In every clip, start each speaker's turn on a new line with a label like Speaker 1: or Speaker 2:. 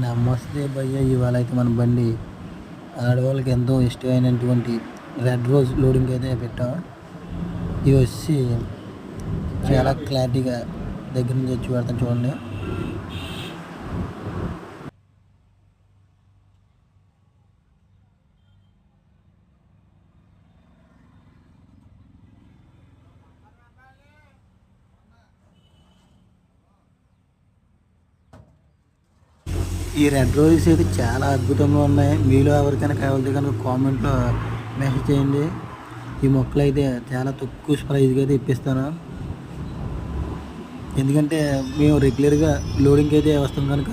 Speaker 1: నమస్తే భయ్య ఇవాళ అయితే మన బండి ఆడవాళ్ళకి ఎంతో ఇష్టమైనటువంటి రెడ్ రోజ్ లోడింగ్ అయితే పెట్టాం. ఇవి వచ్చి చాలా క్లారిటీగా దగ్గర నుంచి వచ్చి పెడతాను చూడండి. ఈ రెడ్ రోజెస్ అయితే చాలా అద్భుతంగా ఉన్నాయి. మీలో ఎవరికైనా కావాలంటే కనుక కామెంట్లో మెసేజ్ చేయండి. ఈ మొక్కలు అయితే చాలా తక్కువ ప్రైజ్గా అయితే ఇప్పిస్తాను. ఎందుకంటే మేము రెగ్యులర్గా లోడింగ్కి అయితే వస్తాం కనుక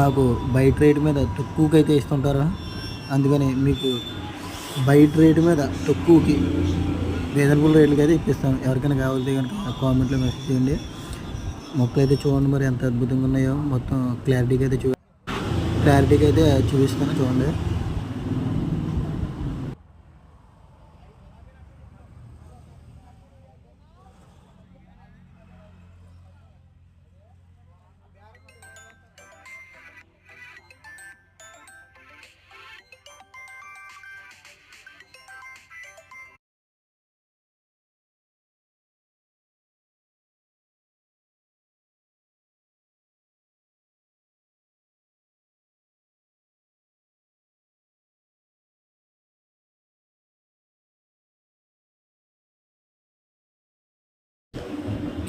Speaker 1: మాకు బయట రేటు మీద తక్కువకి అయితే ఇస్తుంటారు. అందుకని మీకు బయట రేటు మీద తక్కువకి రీజనబుల్ రేట్లకి అయితే ఇప్పిస్తాం ఎవరికైనా కావాలంటే కనుక కామెంట్లో మెసేజ్ చేయండి. మొక్కలు అయితే చూడండి మరి ఎంత అద్భుతంగా ఉన్నాయో. మొత్తం క్లారిటీగా అయితే చూ క్లారిటీగా అయితే చూపిస్తాను చూడండి.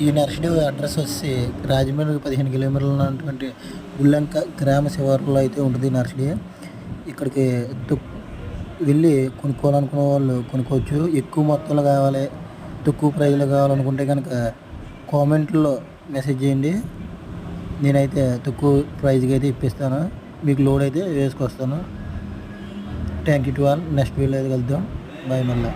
Speaker 1: ఈ నర్సరీ అడ్రస్ వచ్చి రాజమండ్రి పదిహేను కిలోమీటర్లు ఉన్నటువంటి గుళ్ళంక గ్రామ శివారులో అయితే ఉంటుంది ఈ నర్సరీ ఇక్కడికి వెళ్ళి కొనుక్కోవాలనుకునే వాళ్ళు కొనుక్కోవచ్చు. ఎక్కువ మొత్తంలో కావాలి తక్కువ ప్రైజ్లో కావాలనుకుంటే కనుక కామెంట్లో మెసేజ్ చేయండి. నేనైతే తక్కువ ప్రైజ్కి అయితే ఇప్పిస్తాను. మీకు లోడ్ అయితే వేసుకొస్తాను. Thank you to all. Next video అయితే కలుద్దాం. బాయ్ మళ్ళీ.